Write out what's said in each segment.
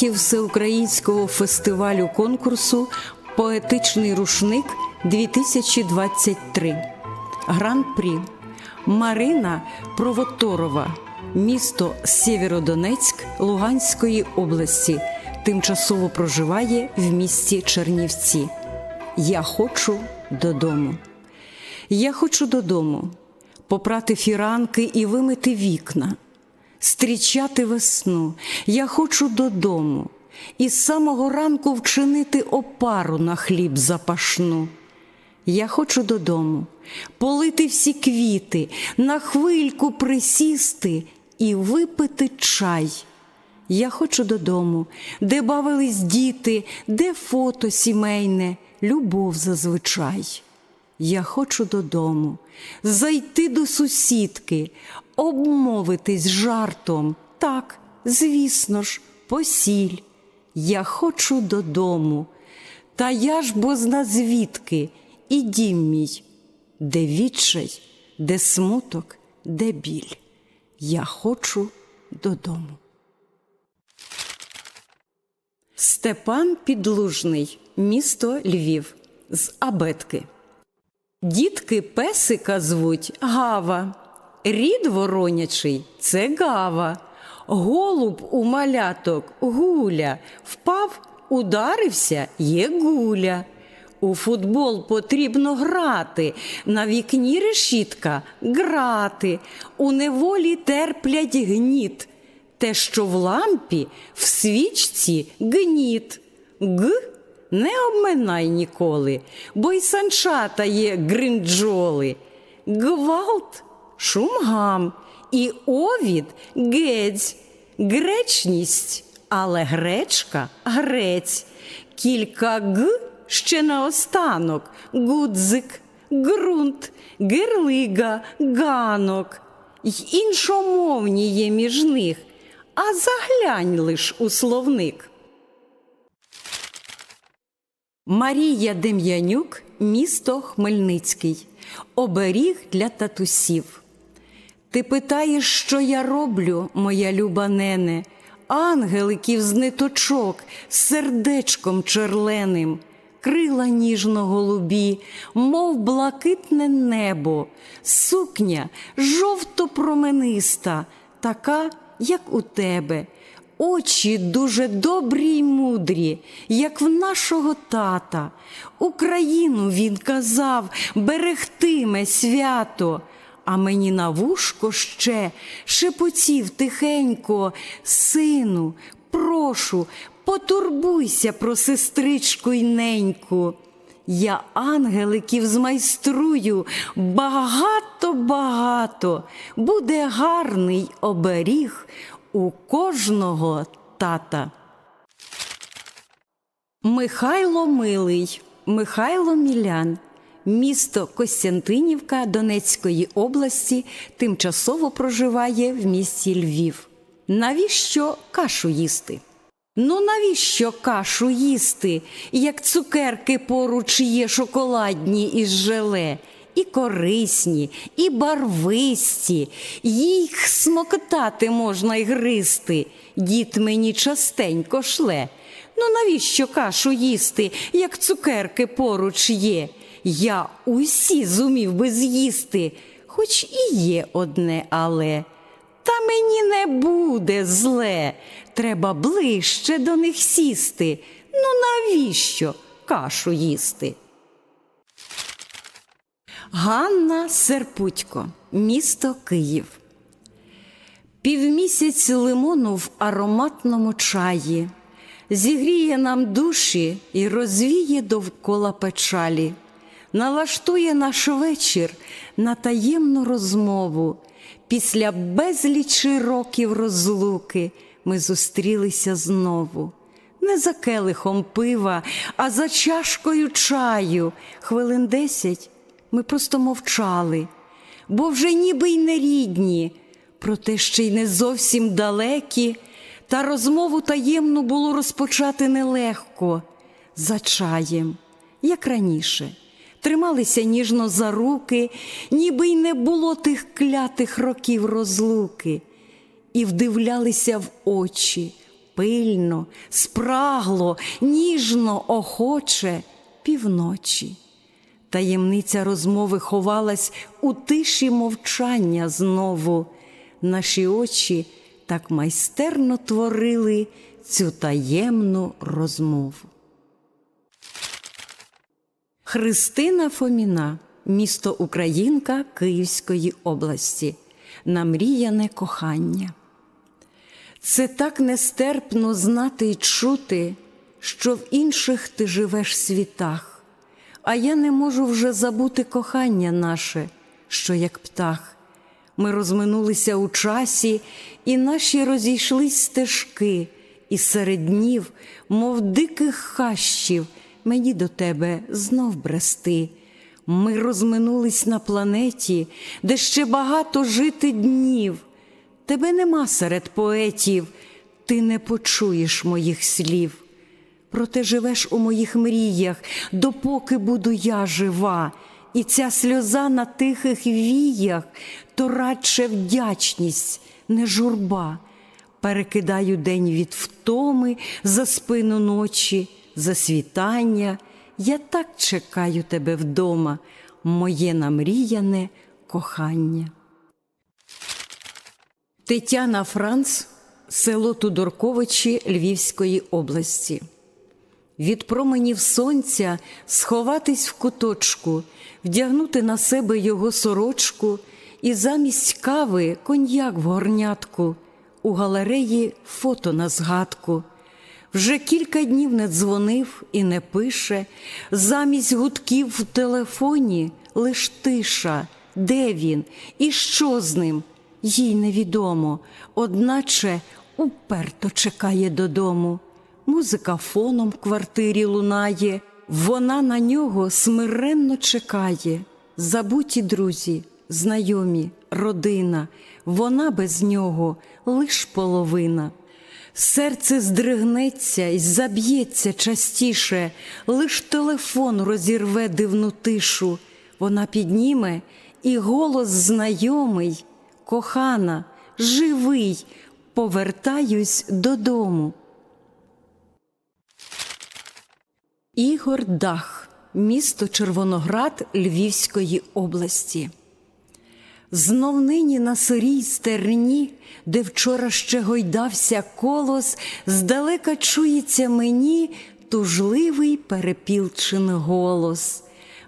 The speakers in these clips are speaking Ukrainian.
Лауреатів Всеукраїнського фестивалю конкурсу Поетичний рушник 2023. Гран-прі Марина Провоторова, місто Сєвєродонецьк Луганської області. Тимчасово проживає в місті Чернівці. Я хочу додому. Я хочу додому попрати фіранки і вимити вікна, стрічати весну. Я хочу додому і з самого ранку вчинити опару на хліб запашну. Я хочу додому полити всі квіти, на хвильку присісти і випити чай. Я хочу додому, де бавились діти, де фото сімейне, любов зазвичай. Я хочу додому, зайти до сусідки, обмовитись жартом. Так, звісно ж, посіль. Я хочу додому. Та я ж бозна звідки, і дім мій, де відчай, де смуток, де біль. Я хочу додому. Степан Підлужний, місто Львів, з абетки. Дітки песика звуть Гава, рід воронячий це гава, голуб у маляток гуля, впав, ударився є гуля. У футбол потрібно грати, на вікні решітка грати, у неволі терплять гніт, те, що в лампі, в свічці гніт. Г не обминай ніколи, бо й санчата є гринджоли. Гвалт шумгам, і овід гець, гречність, але гречка грець, кілька г ще наостанок гудзик, ґрунт, гирлига, ганок. Й іншомовні є між них, а заглянь лиш у словник. Марія Дем'янюк, місто Хмельницький. Оберіг для татусів. Ти питаєш, що я роблю, моя люба нене, ангеликів з ниточок, з сердечком черленим, крила ніжно голубі, мов блакитне небо, сукня жовто промениста, така, як у тебе. Очі дуже добрі й мудрі, як в нашого тата. Україну він казав, берегтиме свято, а мені на вушко ще шепотів тихенько, сину, прошу, потурбуйся про сестричку й неньку. Я ангеликів змайструю багато-багато, буде гарний оберіг у кожного тата. Михайло Милий, Михайло Мілян, місто Костянтинівка Донецької області, тимчасово проживає в місті Львів. Навіщо кашу їсти? Ну, навіщо кашу їсти, як цукерки поруч є шоколадні із желе, і корисні, і барвисті, їх смоктати можна й гристи. Дід мені частенько шле. Ну, навіщо кашу їсти, як цукерки поруч є? Я усі зумів би з'їсти, хоч і є одне але. Та мені не буде зле, треба ближче до них сісти. Ну навіщо кашу їсти? Ганна Серпутько, місто Київ. Півмісяць лимону в ароматному чаї, зігріє нам душі і розвіє довкола печалі, налаштує наш вечір на таємну розмову. Після безлічі років розлуки ми зустрілися знову. Не за келихом пива, а за чашкою чаю. Хвилин десять ми просто мовчали, бо вже ніби й не рідні, проте ще й не зовсім далекі, та розмову таємну було розпочати нелегко за чаєм, як раніше. Трималися ніжно за руки, ніби й не було тих клятих років розлуки. і вдивлялися в очі пильно, спрагло, ніжно, охоче півночі. Таємниця розмови ховалась у тиші мовчання знову. Наші очі так майстерно творили цю таємну розмову. Христина Фоміна, місто Українка Київської області. Намріяне кохання. Це так нестерпно знати й чути, що в інших ти живеш світах, а я не можу вже забути кохання наше, що як птах. Ми розминулися у часі, і наші розійшлись стежки, і серед днів, мов диких хащів, мені до тебе знов брести. Ми розминулись на планеті, де ще багато жити днів. Тебе нема серед поетів, ти не почуєш моїх слів. Проте живеш у моїх мріях, допоки буду я жива, і ця сльоза на тихих віях то радше вдячність, не журба. Перекидаю день від втоми за спину ночі, за світання. Я так чекаю тебе вдома, моє намріяне кохання. Тетяна Франц, село Тудорковичі Львівської області. Від променів сонця сховатись в куточку, вдягнути на себе його сорочку і замість кави коньяк в горнятку, у галереї фото на згадку. Вже кілька днів не дзвонив і не пише, замість гудків в телефоні лиш тиша, де він? І що з ним, їй невідомо, одначе уперто чекає додому. Музика фоном в квартирі лунає, вона на нього смиренно чекає. Забуті друзі, знайомі, родина, вона без нього лиш половина. Серце здригнеться й заб'ється частіше, лиш телефон розірве дивну тишу. Вона підніме і голос знайомий, кохана, живий, повертаюсь додому. Ігор Дах, місто Червоноград Львівської області. Знов нині на сирій стерні, де вчора ще гойдався колос, здалека чується мені тужливий перепілчин голос.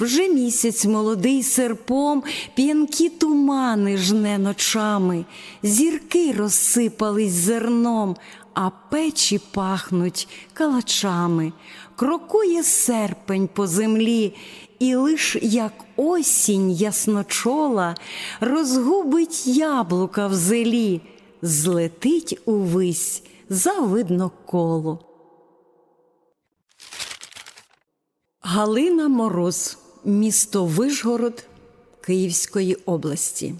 Вже місяць молодий серпом, п'янкі тумани жне ночами, зірки розсипались зерном, а печі пахнуть калачами, крокує серпень по землі, і лиш як осінь ясночола розгубить яблука в зелі, злетить увись за видно коло. Галина Мороз, місто Вишгород Київської області.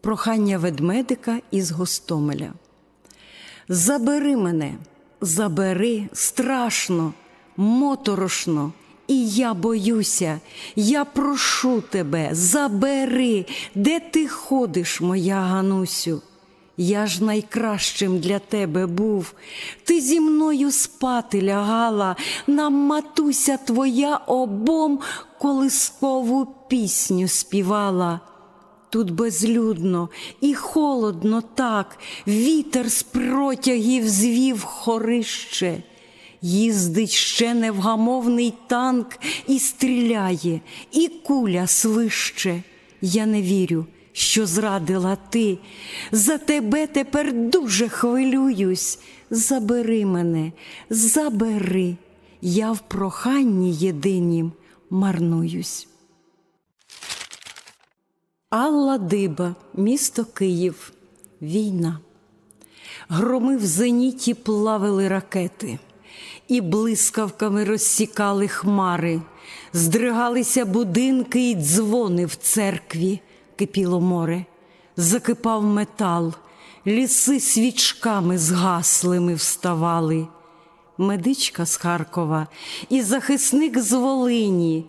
Прохання ведмедика із Гостомеля. Забери мене, забери страшно, моторошно, і я боюся, я прошу тебе, забери, де ти ходиш, моя Ганусю. Я ж найкращим для тебе був. Ти зі мною спати лягала, нам матуся твоя обом колискову пісню співала. Тут безлюдно і холодно так, вітер з протягів звів хорище. Їздить ще невгамовний танк і стріляє, і куля свище. Я не вірю, що зрадила ти. За тебе тепер дуже хвилююсь. Забери мене, забери, я в проханні єдинім марнуюсь. Алла Диба, місто Київ, війна. Громи в зеніті плавили ракети, і блискавками розсікали хмари, здригалися будинки й дзвони в церкві, кипіло море, закипав метал, ліси свічками згаслими вставали. Медичка з Харкова і захисник з Волині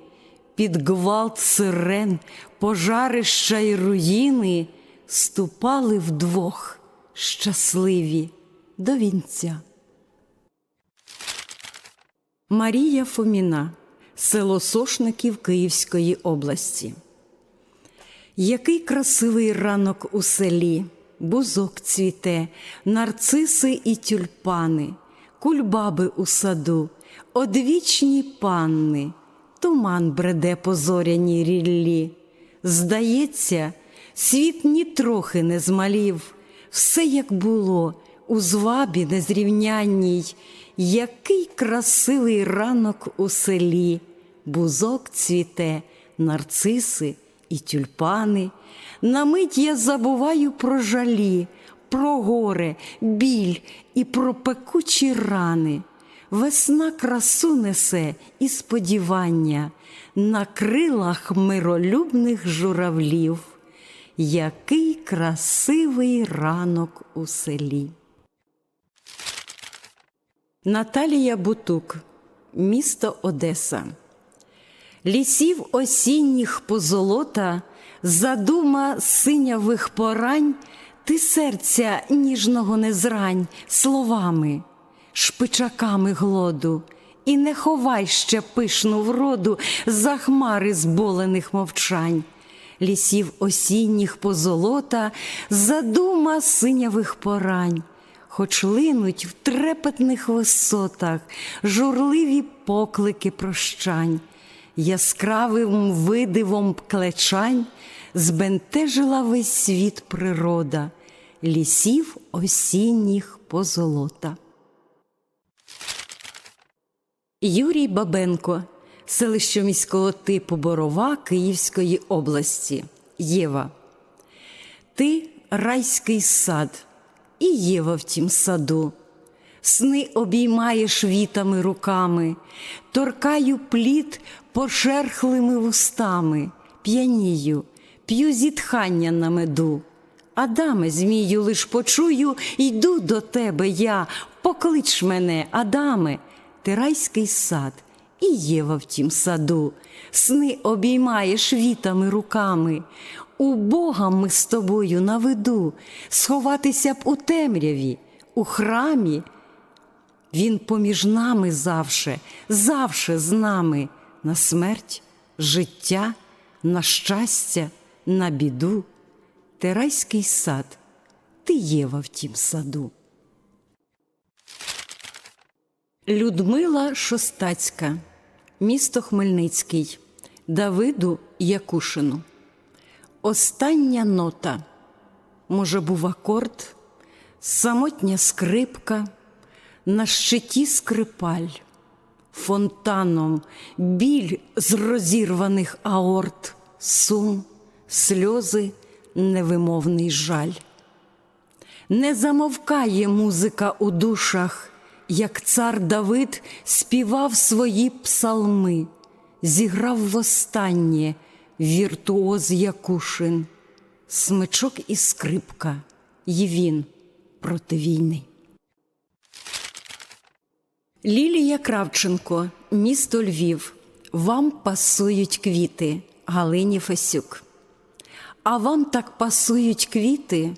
під гвалт сирен, пожарища й руїни ступали вдвох, щасливі до вінця. Марія Фоміна, село Сошників Київської області. Який красивий ранок у селі, бузок цвіте, нарциси і тюльпани, кульбаби у саду, одвічні панни, туман бреде по зоряній ріллі. Здається, світ нітрохи не змалів, все як було, у звабі незрівнянній, який красивий ранок у селі, бузок цвіте, нарциси і тюльпани. На мить я забуваю про жалі, про горе, біль і про пекучі рани. Весна красу несе і сподівання на крилах миролюбних журавлів. Який красивий ранок у селі. Наталія Бутук, місто Одеса. Лісів осінніх позолота, задума синявих порань, ти серця ніжного не зрань словами, шпичаками глоду, і не ховай ще пишну вроду за хмари зболених мовчань. Лісів осінніх позолота, задума синявих порань хоч линуть в трепетних висотах журливі поклики прощань, яскравим видивом клечань збентежила весь світ природа, лісів осінніх позолота. Юрій Бабенко, селище міського типу Борова Київської області. Єва. Ти райський сад і Єва в тім саду. Сни обіймаєш вітами руками, торкаю плід пошерхлими вустами, п'янію, п'ю зітхання на меду. Адаме, змію, лиш почую, йду до тебе я, поклич мене, Адаме, ти райський сад, і Єва в тім саду, сни обіймаєш вітами руками. У Бога ми з тобою на виду, сховатися б у темряві, у храмі. Він поміж нами завше, завше з нами, на смерть, життя, на щастя, на біду. Ти райський сад, ти Єва в тім саду. Людмила Шостацька, місто Хмельницький, Давиду Якушину. Остання нота, може, був акорд, самотня скрипка, на щиті скрипаль, фонтаном біль з розірваних аорт, сум, сльози, невимовний жаль. Не замовкає музика у душах, як цар Давид співав свої псалми, зіграв востаннє віртуоз Якушин, смичок і скрипка, і він проти війни. Лілія Кравченко, місто Львів. Вам пасують квіти Галині Фесюк. А вам так пасують квіти,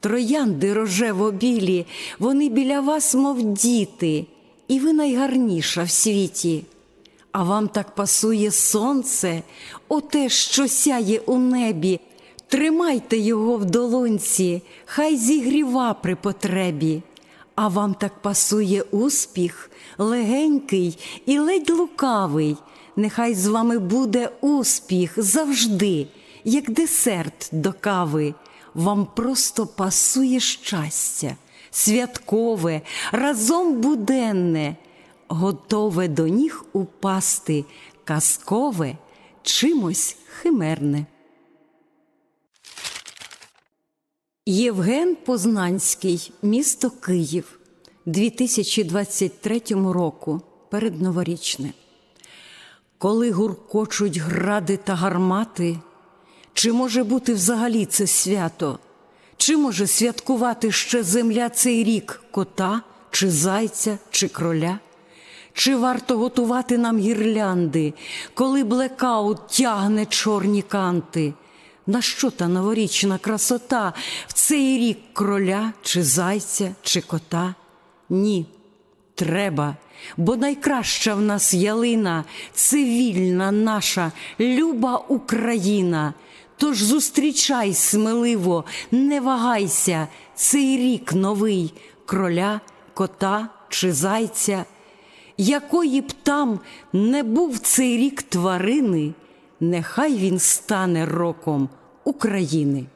троянди рожево білі, вони біля вас, мов діти, і ви найгарніша в світі. А вам так пасує сонце, оте, що сяє у небі. Тримайте його в долонці, хай зігріва при потребі. А вам так пасує успіх, легенький і ледь лукавий. Нехай з вами буде успіх завжди, як десерт до кави. Вам просто пасує щастя, святкове, разом буденне, готове до ніг упасти, казкове, чимось химерне. Євген Познанський, місто Київ, 2023 року, передноворічне. Коли гуркочуть гради та гармати, чи може бути взагалі це свято? Чи може святкувати ще земля цей рік кота, чи зайця, чи кроля? Чи варто готувати нам гірлянди, коли блекаут тягне чорні канти? На що та новорічна красота в цей рік кроля, чи зайця, чи кота? Ні, треба, бо найкраща в нас ялина, це вільна наша, люба Україна. Тож зустрічай сміливо, не вагайся, цей рік новий кроля, кота чи зайця, якої б там не був цей рік тварини, нехай він стане роком України.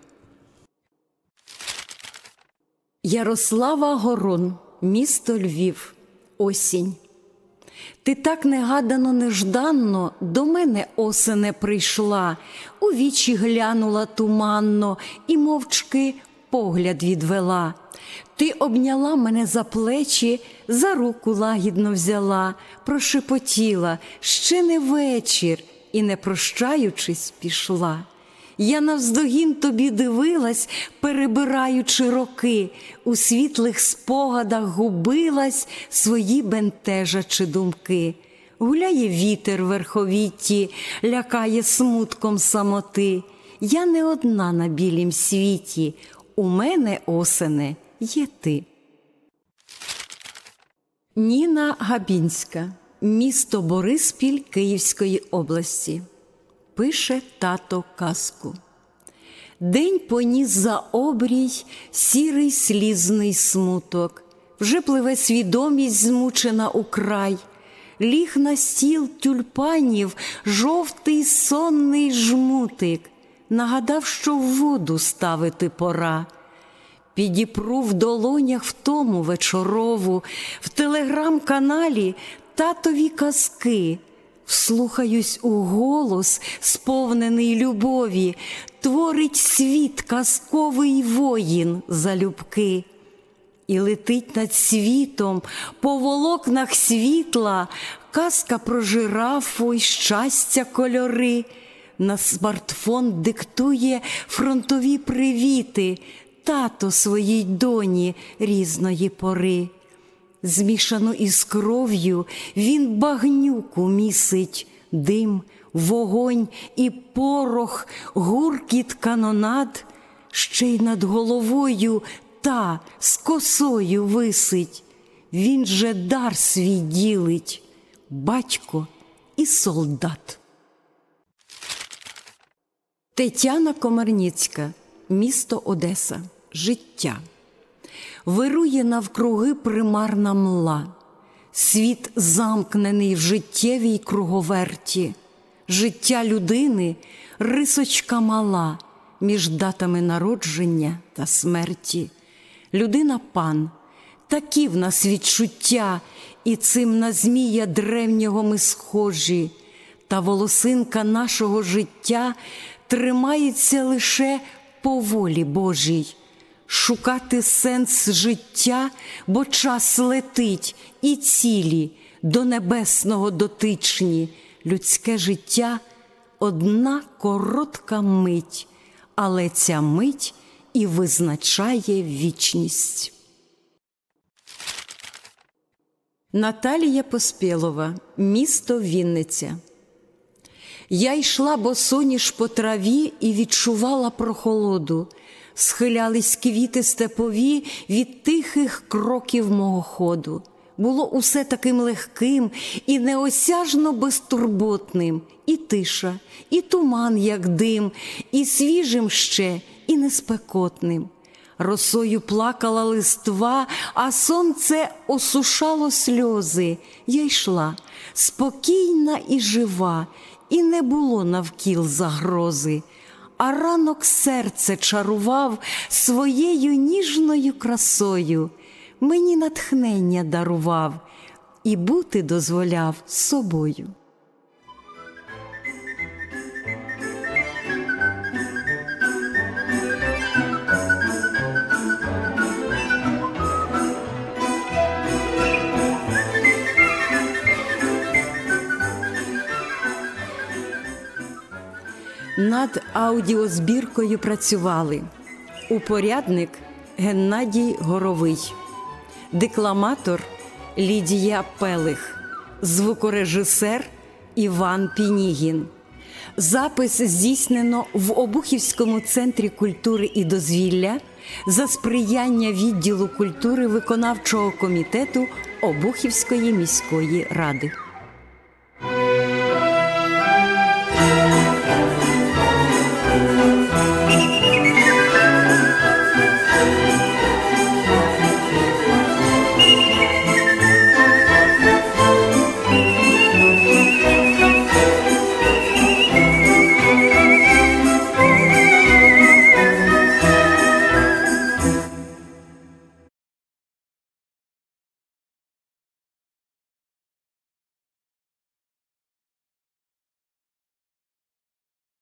Ярослава Горон, місто Львів, осінь. Ти так негадано нежданно до мене осене прийшла, у вічі глянула туманно і мовчки погляд відвела. Ти обняла мене за плечі, за руку лагідно взяла, прошепотіла ще не вечір і, не прощаючись, пішла. Я навздогін тобі дивилась, перебираючи роки, у світлих спогадах губилась свої бентежачі думки. Гуляє вітер верховітті, лякає смутком самоти. Я не одна на білім світі, у мене, осене, є ти. Ніна Габінська, місто Бориспіль Київської області. Пише тато казку. День поніс за обрій сірий слізний смуток, вже пливе свідомість змучена у край, ліг на стіл тюльпанів жовтий сонний жмутик, нагадав, що в воду ставити пора. Підіпру в долонях в тому вечорову, в телеграм-каналі татові казки. Вслухаюсь у голос, сповнений любові, творить світ казковий воїн залюбки. І летить над світом по волокнах світла, казка про жирафу й щастя кольори. На смартфон диктує фронтові привіти, тато своїй доні різної пори. Змішану із кров'ю він багнюку місить, дим, вогонь і порох, гуркіт канонад, ще й над головою та з косою висить. Він же дар свій ділить, батько і солдат. Тетяна Комарніцька, місто Одеса, життя. Вирує навкруги примарна мла, світ замкнений в життєвій круговерті, життя людини рисочка мала між датами народження та смерті. Людина пан, такі в нас відчуття, і цим на змія древнього ми схожі, та волосинка нашого життя тримається лише по волі Божій шукати сенс життя, бо час летить і цілі до небесного дотичні, людське життя одна коротка мить, але ця мить і визначає вічність. Наталія Поспєлова, місто Вінниця. Я йшла босоніж по траві і відчувала прохолоду схилялись квіти степові від тихих кроків мого ходу. Було усе таким легким і неосяжно безтурботним, і тиша, і туман, як дим, і свіжим ще, і неспекотним. Росою плакала листва, а сонце осушало сльози. Я йшла спокійна і жива, і не було навкіл загрози а ранок серце чарував своєю ніжною красою, мені натхнення дарував і бути дозволяв собою. Над аудіозбіркою працювали. Упорядник Геннадій Горовий, декламатор Лідія Пелих, звукорежисер Іван Пінігін, Запис здійснено в Обухівському центрі культури і дозвілля за сприяння відділу культури виконавчого комітету Обухівської міської ради.